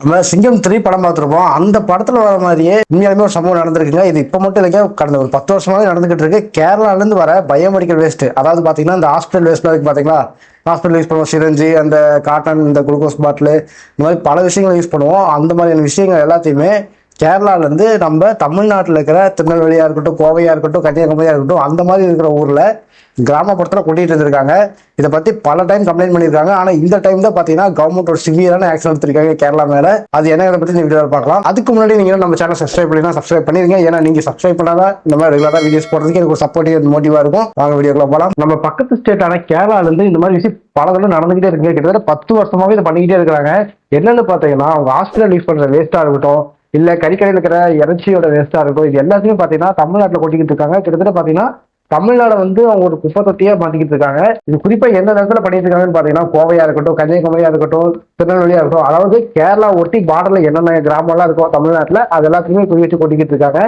நம்ம சிங்கம் த்ரீ படம் பார்த்துருப்போம். அந்த படத்துல வர மாதிரியே உண்மையாலுமே ஒரு சம்பவம் நடந்திருக்குங்க. இது இப்போ மட்டும் இல்லைங்க. கடந்த ஒரு பத்து வருஷமாவே நடந்துகிட்டு இருக்கு. கேரளால இருந்து வர பயோமெடிக்கல் வேஸ்ட் அதாவது பாத்தீங்கன்னா இந்த ஹாஸ்பிட்டல் வேஸ்ட் இருக்கு பாத்தீங்களா? ஹாஸ்பிட்டல் யூஸ் பண்ணுவோம். சிரஞ்சி அந்த காட்டன் இந்த குளுக்கோஸ் பாட்டில் இந்த மாதிரி பல விஷயங்களை யூஸ் பண்ணுவோம். அந்த மாதிரியான விஷயங்கள் எல்லாத்தையுமே கேரளாவிலேருந்து நம்ம தமிழ்நாட்டில் இருக்கிற திருநெல்வேலியாக இருக்கட்டும் கோவையாக இருக்கட்டும் கன்னியாகுமரியாக இருக்கட்டும் அந்த மாதிரி இருக்கிற ஊரில் கிராமப்புறத்தில் கொண்டிட்டு வந்திருக்காங்க இதை பற்றி பல டைம் கம்ப்ளைண்ட் பண்ணியிருக்காங்க. ஆனால் இந்த டைம் தான் பார்த்தீங்கன்னா கவர்மெண்ட் ஒரு சிவியரான ஆக்ஷன் எடுத்திருக்காங்க கேரளா மேலே. அது என்ன பற்றி இந்த வீடியோவில் பார்க்கலாம். அதுக்கு முன்னாடி நீங்கள் நம்ம சேனல் சப்ஸ்கிரைப் பண்ணினா சப்ஸ்கிரைப் பண்ணிருங்க. ஏன்னா நீங்கள் சப்ஸ்கிரைப் பண்ணாதான் இந்த மாதிரி ரெகுலராக வீடியோஸ் போடுறதுக்கு எனக்கு ஒரு சப்போர்ட்டிவ் மோட்டிவாக இருக்கும். வாங்க வீடியோக்குள்ள போகலாம் நம்ம பக்கத்து ஸ்டேட்டான கேரளாலேருந்து இந்த மாதிரி விஷயம் பல தடவை நடந்துகிட்டே இருக்குங்க கிட்டத்தட்ட பத்து வருஷமாவே இதை பண்ணிக்கிட்டே இருக்கிறாங்க. என்னன்னு பார்த்தீங்கன்னா அவங்க ஹாஸ்பிட்டல் யூஸ் பண்ணுற வேஸ்ட்டாக இருக்கட்டும் இல்ல கறிக்கடையில் இருக்கிற இறைச்சியோட வேஸ்டா இருக்கட்டும் இது எல்லாத்தையும் பாத்தீங்கன்னா தமிழ்நாட்டுல கொட்டிக்கிட்டு இருக்காங்க. கிட்டத்தட்ட பாத்தீங்கன்னா தமிழ்நாடு வந்து அவங்க ஒரு குப்பை தொட்டியா மாத்திக்கிட்டு இருக்காங்க. இது குறிப்பா எந்த நேரத்துல பண்ணிட்டு இருக்காங்கன்னு பாத்தீங்கன்னா கோவையா இருக்கட்டும் கன்னியாகுமரியா இருக்கட்டும் திருநெல்வேலியா இருக்கட்டும் அதாவது கேரளா ஒட்டி பார்டர்ல என்னென்ன கிராமம்லாம் இருக்கும் தமிழ்நாட்டுல அது எல்லாத்தையுமே குறி வச்சு கொட்டிக்கிட்டு இருக்காங்க.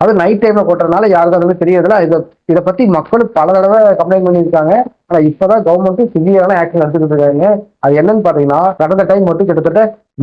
அது நைட் டைம்ல கொட்டுறதுனால யாருக்கும் அதுவே தெரியறதுல இதை இதை பத்தி மக்கள் பல தடவை கம்ப்ளைண்ட் பண்ணியிருக்காங்க. ஆனா இப்பதான் கவர்மெண்ட் சிவியரான ஆக்ஷன் எடுத்துக்கிட்டு இருக்காங்க. அது என்னன்னு பாத்தீங்கன்னா கடந்த டைம் மட்டும் கிட்டத்தட்ட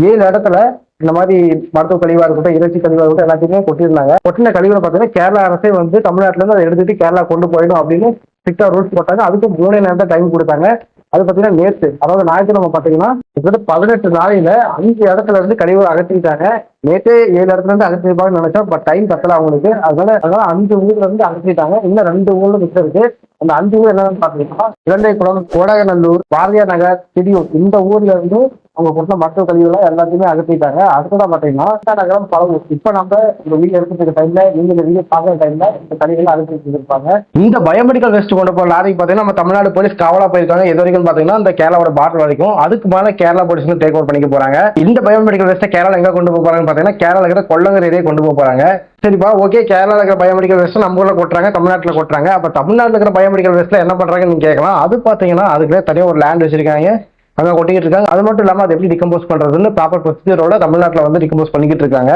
ஏழு இடத்துல இந்த மாதிரி மருத்துவ கழிவா இருக்கட்டும் இறைச்சி கழிவா இருக்கட்டும் எல்லாத்தையுமே கொட்டியிருந்தாங்க. கொட்டின கழிவுல பாத்தீங்கன்னா கேரளா அரசே வந்து தமிழ்நாட்டுல இருந்து அதை எடுத்துட்டு கேரளா கொண்டு போயிடும் அப்படின்னு ஸ்ட்ரிக்டா ரூல்ஸ் போட்டாங்க. அதுக்கு மூணு நேரம் தான் டைம் கொடுத்தாங்க. அது பாத்தீங்கன்னா நேற்று அதாவது ஞாயிற்றுக்கிழமை பாத்தீங்கன்னா கிட்டத்தட்ட பதினெட்டு நாளையில அஞ்சு இடத்துல இருந்து கழிவு அகற்றிட்டாங்க. நேற்றே ஏழு இடத்துல இருந்து அகற்றிருப்பாங்கன்னு நினைச்சா பட் டைம் பத்தல அவங்களுக்கு. அதனால அதனால அஞ்சு ஊர்ல இருந்து அகற்றிட்டாங்க. இன்னும் ரெண்டு ஊர்ல மிச்சம் இருக்கு. அந்த அஞ்சு ஊர் என்னன்னு பாத்தீங்கன்னா இலந்தைக்குளம் கோடகநல்லூர் பாரதியார் நகர் திடீர் இந்த ஊர்ல இருந்து அவங்க கொடுத்த மற்ற கழிவுகளை எல்லாத்தையுமே அகற்றிட்டாங்க. அடுத்ததான் பார்த்தீங்கன்னா நகரம் பழவூர் இப்ப நம்ம இந்த வீடியோ எடுத்துக்கிற டைம்ல நீங்க இந்த வீடியோ பாக்குற டைம்ல இந்த கழிவுகளை அகற்றிட்டு இருப்பாங்க இந்த பயோமெடிக்கல் வேஸ்ட் கொண்டு போற லாரிக்கு பாத்தீங்கன்னா நம்ம தமிழ்நாடு போலீஸ் காவலாக போயிருக்காங்க. எது வரைக்கும் பாத்தீங்கன்னா இந்த கேரளாவோட பார்டர் வரைக்கும். அதுக்கு மேல கேரளா போலீஸ் டேக் ஓவர் பண்ணிக்க போறாங்க. இந்த பயோமெடிக்கல் வேஸ்ட்டை கேரளா எங்க கொண்டு போக போறாங்கன்னு பாத்தீங்கன்னா கேரளா இருக்கிற ஏரியா கொண்டு போக போறாங்க. சரிப்பா ஓகே கேரளா இருக்கிற பயோமெடிக்கல் வேஸ்ட் நம்ம ஊர்ல கொட்டுறாங்க தமிழ்நாட்டுல கொட்டுறாங்க. அப்ப தமிழ்நாட்டுல இருக்கிற பயோமெடிக்கல் வேஸ்ட்ல என்ன பண்றாங்கன்னு நீங்க கேட்கலாம். அது பாத்தீங்கன்னா அதுக்குள்ளே தனியாக ஒரு லேண்ட் வச்சிருக்காங்க. அங்கே கொட்டிக்கிட்டு இருக்காங்க. அது மட்டும் இல்லாமல் அது எப்படி டிகம்போஸ் பண்ணுறதுன்னு ப்ராப்பர் ப்ரொசீஜரோட தமிழ்நாட்டில் வந்து டிகம்போஸ் பண்ணிக்கிட்டு இருக்காங்க.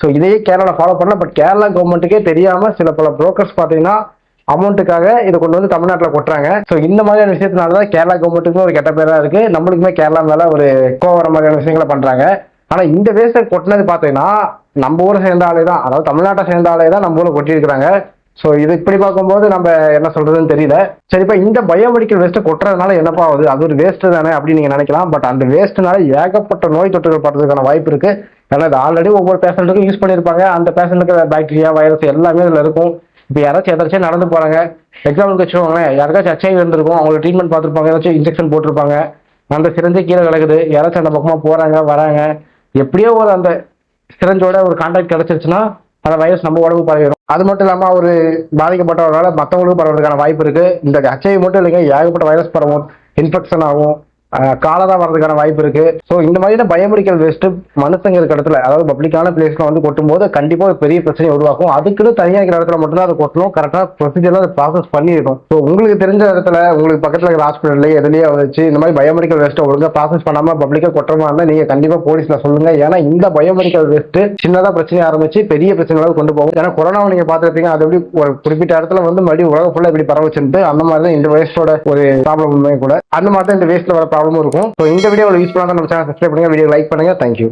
ஸோ இதையே கேரளா ஃபாலோ பண்ணல. பட் கேரளா கவர்மெண்ட்டுக்கே தெரியாமல் சில பல புரோக்கர்ஸ் பார்த்தீங்கன்னா அமௌண்ட்டுக்காக இதை கொண்டு வந்து தமிழ்நாட்டில் கொட்டுறாங்க. ஸோ இந்த மாதிரியான விஷயத்தினால தான் கேரளா கவர்மெண்ட்டுக்கும் ஒரு கெட்ட பேராக இருக்குது நம்மளுக்குமே கேரளா மேலே ஒரு கோவர மாதிரியான விஷயங்களை பண்ணுறாங்க ஆனால் இந்த வேஸ்ட்டை கொட்டினது பார்த்தீங்கன்னா நம்ம ஊரை சேர்ந்த ஆளே தான். அதாவது தமிழ்நாட்டை சேர்ந்த ஆளே தான் நம்ம ஊரில் கொட்டியிருக்கிறாங்க. ஸோ இது இப்படி பார்க்கும்போது நம்ம என்ன சொல்றதுன்னு தெரியல. சரிப்பா இந்த பயோமெடிக்கல் வேஸ்ட்டை கொட்டுறதுனால என்னப்பா ஆகுது? அது ஒரு வேஸ்ட் தானே அப்படின்னு நீங்க நினைக்கலாம். பட் அந்த வேஸ்ட்னால ஏகப்பட்ட நோய் தொற்றுகள் படுறதுக்கான வாய்ப்பு இருக்கு. ஏன்னா இது ஆல்ரெடி ஒவ்வொரு பேஷண்ட்டுக்கும் யூஸ் பண்ணியிருப்பாங்க. அந்த பேஷண்ட்டுக்கு பாக்டீரியா வைரஸ் எல்லாமே இதில் இருக்கும். இப்போ யாராச்சும் எதாச்சும் நடந்து போறாங்க. எக்ஸாம்பிளுக்கு வச்சுக்கோங்களேன். யாருக்காச்சும் ஹெச்ஐவி இருந்திருக்கும். அவங்களுக்கு ட்ரீட்மெண்ட் பார்த்துருப்பாங்க. ஏதாச்சும் இன்ஜெக்ஷன் போட்டிருப்பாங்க. அந்த சிறந்து கீழே கிடக்குது யாராச்சும் அந்த பக்கமாக போறாங்க வராங்க. எப்படியோ ஒரு அந்த சிறஞ்சோட ஒரு கான்டாக்ட் கிடச்சிருச்சுன்னா அந்த வைரஸ் நம்ம உடம்பு பரவிடும். அது மட்டும் இல்லாமல் ஒரு பாதிக்கப்பட்டவர்களால் மற்றவங்களுக்கும் பரவறதுக்கான வாய்ப்பு இருக்குது இந்த ஹெச்ஐவி மட்டும் இல்லைங்க ஏகப்பட்ட வைரஸ் பரவும் இன்ஃபெக்ஷன் ஆகும். காலரா வர்றதுக்கான வாய்ப்பு இருக்கு. ஸோ இந்த மாதிரியான பயோமெடிக்கல் வேஸ்ட் மனுஷங்க இருக்க இடத்துல அதாவது பப்ளிக்கான பிளேஸ்ல வந்து கொட்டும்போது கண்டிப்பா ஒரு பெரிய பிரச்சனையை உருவாக்கும். அதுக்குன்னு தனியாக இருக்கிற இடத்துல மட்டும்தான் அதை கொட்டணும். கரெக்டாக ப்ரொசீஜர்லாம் அதை ப்ராசஸ் பண்ணிடணும் ஸோ உங்களுக்கு தெரிஞ்ச இடத்துல உங்களுக்கு பக்கத்தில் இருக்கிற ஹாஸ்பிட்டல்ல எதுலயே வச்சு இந்த மாதிரி பயோமெடிக்கல் வேஸ்ட்டை ஒழுங்காக ப்ராசஸ் பண்ணாம பப்ளிக்காக கொட்டுறமா இருந்தால் நீங்க கண்டிப்பா போலீஸ்ல சொல்லுங்க. ஏன்னா இந்த பயோமெடிக்கல் வேஸ்ட் சின்னதாக பிரச்சனை ஆரம்பிச்சு பெரிய பிரச்சனைகளாக கொண்டு போகும். ஏன்னா கொரோனாவை நீங்க பார்த்துருப்பீங்க அது எப்படி ஒரு குறிப்பிட்ட இடத்துல வந்து மறுபடியும் உலக ஃபுல்லாக இப்படி பரவச்சுட்டு அந்த மாதிரி தான் இந்த வேஸ்டோட ஒரு ப்ராப்ளம் கூட. அந்த மாதிரி தான் இந்த வேஸ்ட்ல வர ப்ராப்ளமும் இருக்கும். ஸோ இந்த வீடியோ யூஸ் பண்ணாங்க நம்ம சேனல் சப்ஸ்கிரைப் பண்ணுங்க. வீடியோ லைக் பண்ணுங்க. Thank you